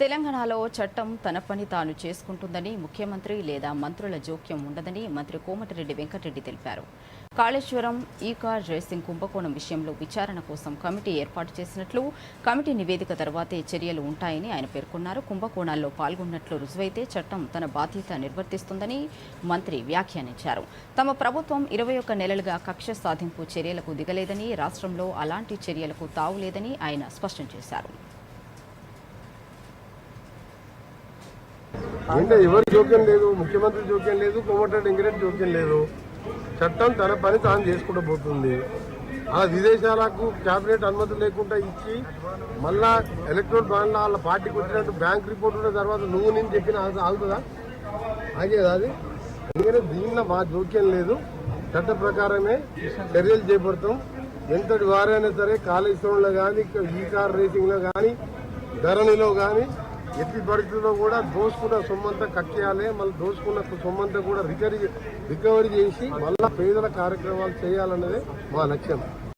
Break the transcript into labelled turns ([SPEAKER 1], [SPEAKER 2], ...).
[SPEAKER 1] తెలంగాణలో చట్టం తన పని తాను చేసుకుంటుందని ముఖ్యమంత్రి లేదా మంత్రుల జోక్యం ఉండదని మంత్రి కోమటిరెడ్డి వెంకటరెడ్డి తెలిపారు. కాళేశ్వరం ఈ కార్ రేసింగ్ కుంభకోణం విషయంలో విచారణ కోసం కమిటీ ఏర్పాటు చేసినట్లు కమిటీ నివేదిక తర్వాతే చర్యలు ఉంటాయని ఆయన పేర్కొన్నారు. కుంభకోణాల్లో పాల్గొన్నట్లు రుజువైతే చట్టం తన బాధ్యత నిర్వర్తిస్తుందని మంత్రి వ్యాఖ్యానించారు. తమ ప్రభుత్వం ఇరవై ఒక్క నెలలుగా కక్ష సాధింపు చర్యలకు దిగలేదని రాష్ట్రంలో అలాంటి చర్యలకు తావులేదని ఆయన స్పష్టం చేశారు.
[SPEAKER 2] అంటే ఎవరి జోక్యం లేదు? ముఖ్యమంత్రి జోక్యం లేదు కోమటిరెడ్డి వెంకరెడ్డి జోక్యం లేదు. చట్టం తన పని తాను చేసుకుంటూ పోతుంది. ఆ విదేశాలకు క్యాబినెట్ అనుమతి లేకుండా ఇచ్చి మళ్ళా ఎలక్ట్రోల్ బాండ్ల వాళ్ళ పార్టీకి వచ్చినట్టు బ్యాంక్ రిపోర్ట్ ఉన్న తర్వాత నువ్వు నేను చెప్పిన ఆగుతుందా? ఆగేదా అది? ఎందుకంటే దీనిలో మా జోక్యం లేదు. చట్ట ప్రకారమే చర్యలు చేపడతాం. ఎంతటి వారైనా సరే కాళేశ్వరంలో కానీ ఈ కార్ రేసింగ్లో కానీ ధరణిలో కానీ ఎట్టి పరిస్థితుల్లో కూడా దోసుకున్న సొమ్మంతా కక్కేయాలి మళ్ళీ దోసుకున్న సొమ్మంతా కూడా రికవరీ రికవరీ చేసి మళ్ళీ పేదల కార్యక్రమాలు చేయాలన్నదే మా లక్ష్యం.